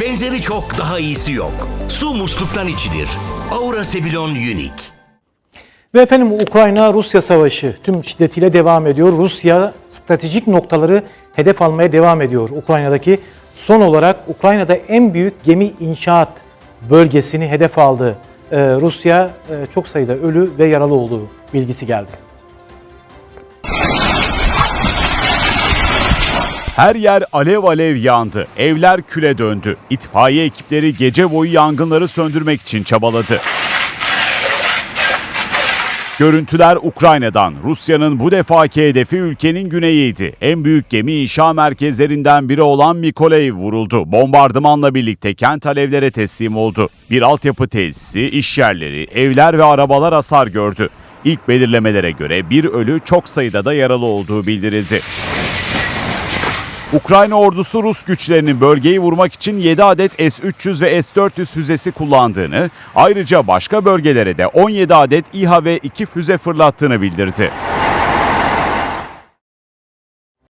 Benzeri çok daha iyisi yok. Su musluktan içilir. Aura Sebilon Unique. Ve efendim Ukrayna-Rusya savaşı tüm şiddetiyle devam ediyor. Rusya stratejik noktaları hedef almaya devam ediyor. Ukrayna'daki son olarak Ukrayna'da en büyük gemi inşaat bölgesini hedef aldı. Ee, Rusya e, çok sayıda ölü ve yaralı olduğu bilgisi geldi. Her yer alev alev yandı. Evler küle döndü. İtfaiye ekipleri gece boyu yangınları söndürmek için çabaladı. Görüntüler Ukrayna'dan. Rusya'nın bu defaki hedefi ülkenin güneyiydi. En büyük gemi inşa merkezlerinden biri olan Mykolaiv vuruldu. Bombardımanla birlikte kent alevlere teslim oldu. Bir altyapı tesisi, iş yerleri, evler ve arabalar hasar gördü. İlk belirlemelere göre bir ölü çok sayıda da yaralı olduğu bildirildi. Ukrayna ordusu Rus güçlerinin bölgeyi vurmak için 7 adet S-300 ve S-400 füzesi kullandığını, ayrıca başka bölgelere de 17 adet İHA ve 2 füze fırlattığını bildirdi.